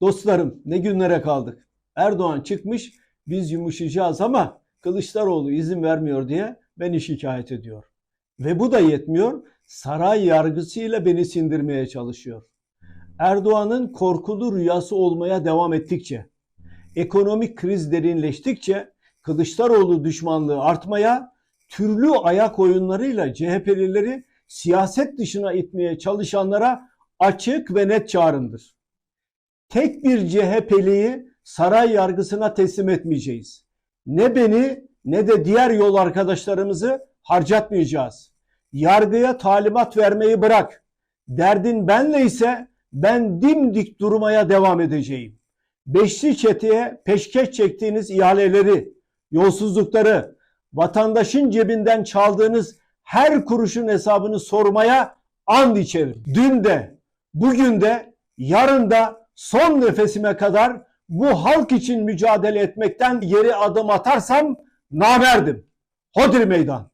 Dostlarım ne günlere kaldık. Erdoğan çıkmış biz yumuşayacağız ama Kılıçdaroğlu izin vermiyor diye beni şikayet ediyor. Ve bu da yetmiyor. Saray yargısıyla beni sindirmeye çalışıyor. Erdoğan'ın korkulu rüyası olmaya devam ettikçe, ekonomik kriz derinleştikçe Kılıçdaroğlu düşmanlığı artmaya, türlü ayak oyunlarıyla CHP'lileri siyaset dışına itmeye çalışanlara açık ve net çağrımdır. Tek bir CHP'liyi saray yargısına teslim etmeyeceğiz. Ne beni ne de diğer yol arkadaşlarımızı harcatmayacağız. Yargıya talimat vermeyi bırak. Derdin benle ise ben dimdik durmaya devam edeceğim. Beşli çeteye peşkeş çektiğiniz ihaleleri, yolsuzlukları, vatandaşın cebinden çaldığınız her kuruşun hesabını sormaya and içerim. Dün de, bugün de, yarın da son nefesime kadar bu halk için mücadele etmekten geri adım atarsam namerdim. Hodri meydan.